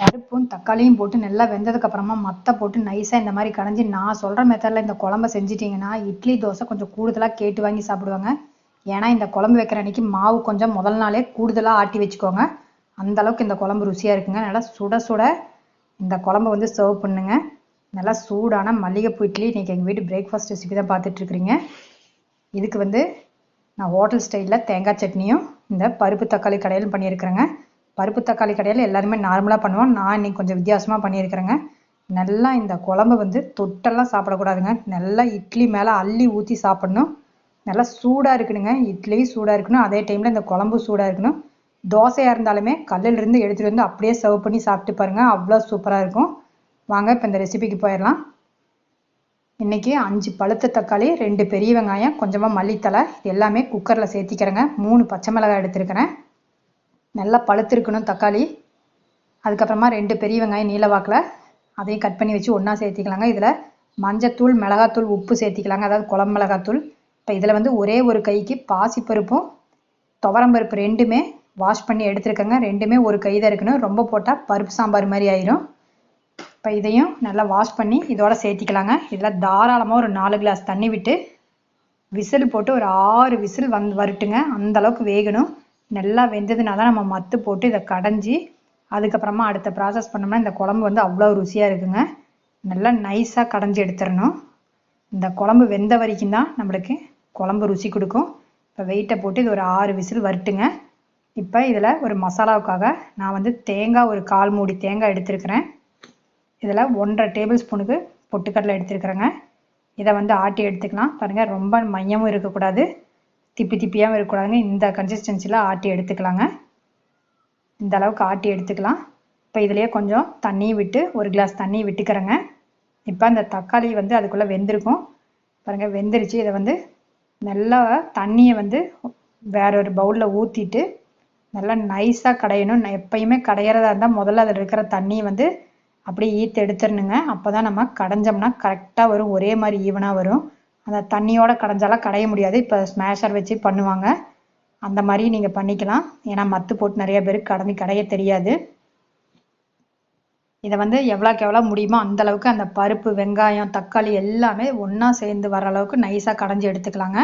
பருப்பும் தக்காளியும் போட்டு நல்லா வெந்ததுக்கப்புறமா மத்தை போட்டு நைஸாக இந்த மாதிரி கடைஞ்சி நான் சொல்கிற மெத்தடில் இந்த குழம்ப செஞ்சிட்டிங்கன்னா இட்லி தோசை கொஞ்சம் கூடுதலாக கேட்டு வாங்கி சாப்பிடுவாங்க. ஏன்னா இந்த குழம்பு வைக்கிற அன்னைக்கு மாவு கொஞ்சம் முதல் நாளே கூடுதலாக ஆட்டி வச்சுக்கோங்க. அந்த அளவுக்கு இந்த குழம்பு ருசியாக இருக்குங்க. நல்லா சுட சுட இந்த குழம்பு வந்து சர்வ் பண்ணுங்க. நல்லா சூடான மல்லிகைப்பூ இட்லி. இன்றைக்கி எங்கள் வீட்டு பிரேக்ஃபாஸ்ட் ரெசிபி தான் பார்த்துட்ருக்குறீங்க இதுக்கு வந்து நான் ஹோட்டல் ஸ்டைலில் தேங்காய் சட்னியும் இந்த பருப்பு தக்காளி கடையிலும் பண்ணியிருக்கிறேங்க. பருப்பு தக்காளி கடையில் எல்லாருமே நார்மலாக பண்ணுவோம். நான் இன்னைக்கு கொஞ்சம் வித்தியாசமாக பண்ணியிருக்கிறேங்க. நல்லா இந்த குழம்பு வந்து தொட்டெல்லாம் சாப்பிடக்கூடாதுங்க. நல்லா இட்லி மேலே அள்ளி ஊற்றி சாப்பிடணும். நல்லா சூடாக இருக்கணுங்க. இட்லியும் சூடாக இருக்கணும். அதே டைமில் இந்த குழம்பு சூடாக இருக்கணும். தோசையாக இருந்தாலுமே கல்லிலிருந்து எடுத்துகிட்டு வந்து அப்படியே சர்வ் பண்ணி சாப்பிட்டு பாருங்கள் அவ்வளோ சூப்பராக இருக்கும். வாங்க இப்போ இந்த ரெசிபிக்கு போயிடலாம். இன்றைக்கி அஞ்சு பழுத்த தக்காளி ரெண்டு பெரிய வெங்காயம் கொஞ்சமாக மல்லித்தலை இது எல்லாமே குக்கரில் சேர்த்திக்கிறேங்க. மூணு பச்சை மிளகாய் எடுத்துருக்கிறேன். நல்லா பழுத்திருக்கணும் தக்காளி. அதுக்கப்புறமா ரெண்டு பெரிய வெங்காயம் நீல வாக்கில். அதையும் கட் பண்ணி வச்சு ஒன்றா சேர்த்திக்கலாங்க. இதில் மஞ்சத்தூள் மிளகாத்தூள் உப்பு சேர்த்திக்கலாங்க. அதாவது குழம்பு மிளகாத்தூள். இப்போ இதில் வந்து ஒரே ஒரு கைக்கு பாசிப்பருப்பும் துவரம்பருப்பு ரெண்டுமே வாஷ் பண்ணி எடுத்துருக்கேங்க. ரெண்டுமே ஒரு கை தான் இருக்கணும். ரொம்ப போட்டால் பருப்பு சாம்பார் மாதிரி ஆயிரும். இப்போ இதையும் நல்லா வாஷ் பண்ணி இதோட சேர்த்திக்கலாங்க. இதில் தாராளமாக ஒரு நாலு கிளாஸ் தண்ணி விட்டு விசில் போட்டு ஒரு ஆறு விசில் வந் வரட்டுங்க. அந்தளவுக்கு வேகணும். நல்லா வெந்ததுனால தான் நம்ம மத்து போட்டு இதை கடைஞ்சி அதுக்கப்புறமா அடுத்த ப்ராசஸ் பண்ணோம்னா இந்த குழம்பு வந்து அவ்வளோ ருசியாக இருக்குங்க. நல்லா நைஸாக கடைஞ்சி எடுத்துடணும் இந்த குழம்பு வெந்த வரைக்கும் தான் நம்மளுக்கு குழம்பு ருசி கொடுக்கும். இப்போ வெயிட்டை போட்டு இது ஒரு ஆறு விசில் வரட்டுங்க. இப்போ இதில் ஒரு மசாலாவுக்காக நான் வந்து தேங்காய் ஒரு கால் மூடி தேங்காய் எடுத்துருக்கிறேன். இதில் ஒன்றரை டேபிள் ஸ்பூனுக்கு பொட்டுக்கடலை எடுத்துருக்குறேங்க. இதை வந்து ஆட்டி எடுத்துக்கலாம். பாருங்கள் ரொம்ப மையமும் இருக்கக்கூடாது. திப்பி திப்பியாகவும் இருக்கக்கூடாதுங்க. இந்த கன்சிஸ்டன்சியில் ஆட்டி எடுத்துக்கலாங்க. இந்த அளவுக்கு ஆட்டி எடுத்துக்கலாம். இப்போ இதுலேயே கொஞ்சம் தண்ணி விட்டு ஒரு கிளாஸ் தண்ணி விட்டுக்கிறேங்க. இப்போ அந்த தக்காளி வந்து அதுக்குள்ளே வெந்திருக்கும். பாருங்கள் வெந்துருச்சு. இதை வந்து நல்லா தண்ணியை வந்து வேற ஒரு பவுலில் ஊற்றிட்டு நல்லா நைஸாக கடையணும். எப்பயுமே கடையிறதா இருந்தால் முதல்ல அதில் இருக்கிற தண்ணியை வந்து அப்படியே ஈத்து எடுத்துடணுங்க. அப்போ தான் நம்ம கடைஞ்சோம்னா கரெக்டாக வரும். ஒரே மாதிரி ஈவனாக வரும். அந்த தண்ணியோட கடைஞ்சாலாம் கடைய முடியாது. இப்போ ஸ்மேஷர் வச்சு பண்ணுவாங்க. அந்த மாதிரி நீங்கள் பண்ணிக்கலாம். ஏன்னா மத்து போட்டு நிறைய பேருக்கு கடந்து கடைய தெரியாது. இதை வந்து எவ்வளோக்கு எவ்வளோ முடியுமோ அந்த அளவுக்கு அந்த பருப்பு வெங்காயம் தக்காளி எல்லாமே ஒன்றா சேர்ந்து வர அளவுக்கு நைஸாக கடைஞ்சி எடுத்துக்கலாங்க.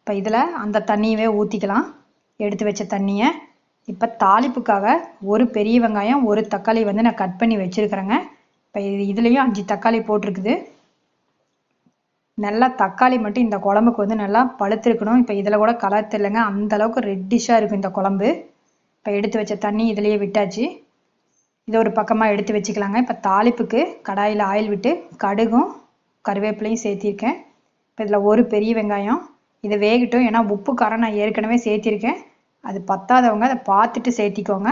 இப்போ இதில் அந்த தண்ணியவே ஊற்றிக்கலாம் எடுத்து வச்ச தண்ணியை. இப்போ தாளிப்புக்காக ஒரு பெரிய வெங்காயம் ஒரு தக்காளி வந்து நான் கட் பண்ணி வச்சுருக்கிறேங்க. இப்போ இது இதுலேயும் அஞ்சு தக்காளி போட்டிருக்குது. நல்லா தக்காளி மட்டும் இந்த குழம்புக்கு வந்து நல்லா பழுத்திருக்கணும். இப்போ இதில் கூட கலர் தெரியலங்க. அந்த அளவுக்கு ரெட்டிஷாக இருக்கும் இந்த குழம்பு. இப்போ எடுத்து வச்ச தண்ணி இதுலேயே விட்டாச்சு. இதை ஒரு பக்கமாக எடுத்து வச்சுக்கலாங்க. இப்போ தாளிப்புக்கு கடாயில் ஆயில் விட்டு கடுகும் கருவேப்பிலையும் சேர்த்திருக்கேன். இப்போ இதில் ஒரு பெரிய வெங்காயம். இதை வேகட்டும். ஏன்னா உப்பு காரம் நான் ஏற்கனவே சேர்த்திருக்கேன். அது பத்தாதவங்க அதை பார்த்துட்டு சேர்த்திக்கோங்க.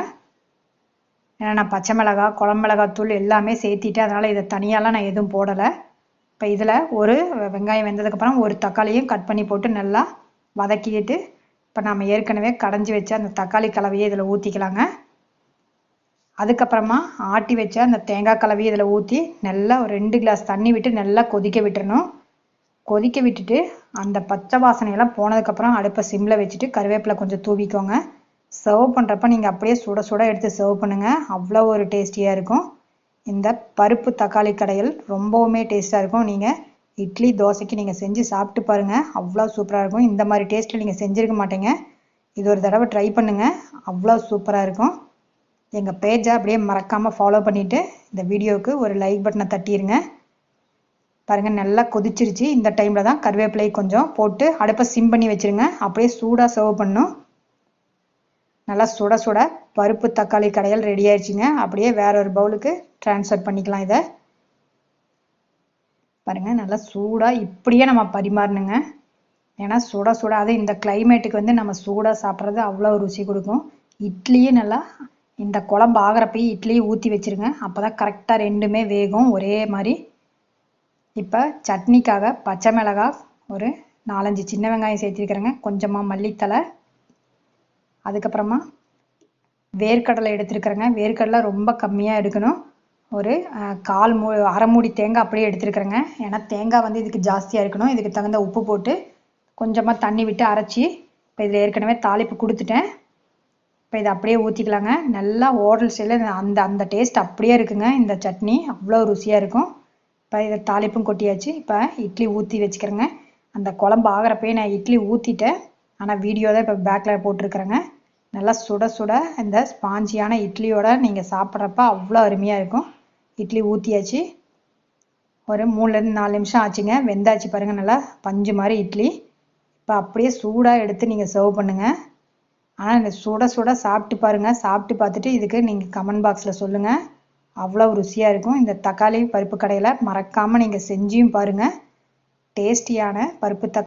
ஏன்னா நான் பச்சை மிளகா குழம்பு மிளகா தூள் எல்லாமே சேர்த்திட்டு அதனால் இதை தனியாலாம் நான் எதுவும் போடலை. இப்போ இதில் ஒரு வெங்காயம் வெந்ததுக்கப்புறம் ஒரு தக்காளியும் கட் பண்ணி போட்டு நல்லா வதக்கிட்டு இப்போ நம்ம ஏற்கனவே கடைஞ்சி வச்ச அந்த தக்காளி கலவையை இதில் ஊற்றிக்கலாங்க அதுக்கப்புறமா ஆட்டி வச்ச அந்த தேங்காய் கலவையை இதில் ஊற்றி நல்லா ஒரு ரெண்டு கிளாஸ் தண்ணி விட்டு நல்லா கொதிக்க விட்டுறணும். கொதிக்க விட்டுட்டு அந்த பச்சை வாசனையெல்லாம் போனதுக்கப்புறம் அடுப்பை சிம்மில் வச்சுட்டு கருவேப்பிலை கொஞ்சம் தூவிக்கோங்க. சர்வ் பண்ணுறப்ப நீங்கள் அப்படியே சுட சுட எடுத்து சர்வ் பண்ணுங்கள் அவ்வளோ ஒரு டேஸ்டியாக இருக்கும். இந்த பருப்பு தக்காளி கடையில் ரொம்பவுமே டேஸ்ட்டாக இருக்கும். நீங்கள் இட்லி தோசைக்கு நீங்கள் செஞ்சு சாப்பிட்டு பாருங்கள் அவ்வளோ சூப்பராக இருக்கும். இந்த மாதிரி டேஸ்ட்டில் நீங்கள் செஞ்சுருக்க மாட்டீங்க. இது ஒரு தடவை ட்ரை பண்ணுங்கள் அவ்வளோ சூப்பராக இருக்கும். எங்கள் பேஜை அப்படியே மறக்காமல் ஃபாலோ பண்ணிவிட்டு இந்த வீடியோவுக்கு ஒரு லைக் பட்டனை தட்டிடுங்க பாருங்கள் நல்லா கொதிச்சிருச்சு. இந்த டைமில் தான் கருவேப்பிலை கொஞ்சம் போட்டு அடுப்பை சிம் பண்ணி வச்சுருங்க. அப்படியே சூடாக சர்வ் பண்ணும் நல்லா சுட சுட பருப்பு தக்காளி கடையல் ரெடி ஆயிடுச்சுங்க. அப்படியே வேற ஒரு பவுலுக்கு ட்ரான்ஸ்ஃபர் பண்ணிக்கலாம் இதை. பாருங்க நல்லா சூடாக இப்படியே நம்ம பரிமாறணுங்க. ஏன்னா சுட சுட அது இந்த கிளைமேட்டுக்கு வந்து நம்ம சூடாக சாப்பிட்றது அவ்வளோ ருசி கொடுக்கும். இட்லியும் நல்லா இந்த குழம்பு ஆகிறப்பயே இட்லியை ஊற்றி வச்சிருங்க. அப்போ தான் கரெக்டாக ரெண்டுமே வேகும் ஒரே மாதிரி. இப்போ சட்னிக்காக பச்சை மிளகாய் ஒரு நாலஞ்சு சின்ன வெங்காயம் சேர்த்திருக்கிறேங்க. கொஞ்சமாக மல்லித்தலை அதுக்கப்புறமா வேர்க்கடலை எடுத்துருக்குறேங்க. வேர்க்கடலை ரொம்ப கம்மியாக எடுக்கணும். ஒரு கால் மூ அரை மூடி தேங்காய் அப்படியே எடுத்துருக்குறேங்க. ஏன்னா தேங்காய் வந்து இதுக்கு ஜாஸ்தியாக இருக்கணும். இதுக்கு தகுந்த உப்பு போட்டு கொஞ்சமாக தண்ணி விட்டு அரைச்சி இப்போ இதில் ஏற்கனவே தாளிப்பு கொடுத்துட்டேன். இப்போ இதை அப்படியே ஊற்றிக்கலாங்க நல்லா ஓடல் ஸ்டைலில் அந்த அந்த டேஸ்ட் அப்படியே இருக்குங்க. இந்த சட்னி அவ்வளோ ருசியாக இருக்கும். இப்போ இதை தாளிப்பும் கொட்டியாச்சு. இப்போ இட்லி ஊற்றி வச்சுக்கிறேங்க. அந்த குழம்பு ஆகிறப்பயே நான் இட்லி ஊற்றிட்டேன் ஆனால் வீடியோ தான் இப்போ பேக்கில் போட்டிருக்கிறேங்க. நல்லா சுட சுட இந்த ஸ்பாஞ்சியான இட்லியோட நீங்கள் சாப்பிட்றப்ப அவ்வளோ அருமையாக இருக்கும். இட்லி ஊற்றியாச்சு ஒரு மூணுலேருந்து நாலு நிமிஷம் ஆச்சுங்க. வெந்தாச்சு பாருங்கள் நல்லா பஞ்சு மாதிரி இட்லி. இப்போ அப்படியே சூடாக எடுத்து நீங்கள் சர்வ் பண்ணுங்கள் ஆனால் இந்த சுட சுட சாப்பிட்டு பாருங்கள் சாப்பிட்டு பார்த்துட்டு இதுக்கு நீங்கள் கமெண்ட் பாக்ஸில் சொல்லுங்கள் அவ்வளோ ருசியாக இருக்கும். இந்த தக்காளி பருப்பு கடையில் மறக்காமல் நீங்கள் செஞ்சியும் பாருங்கள் டேஸ்டியான பருப்பு தக்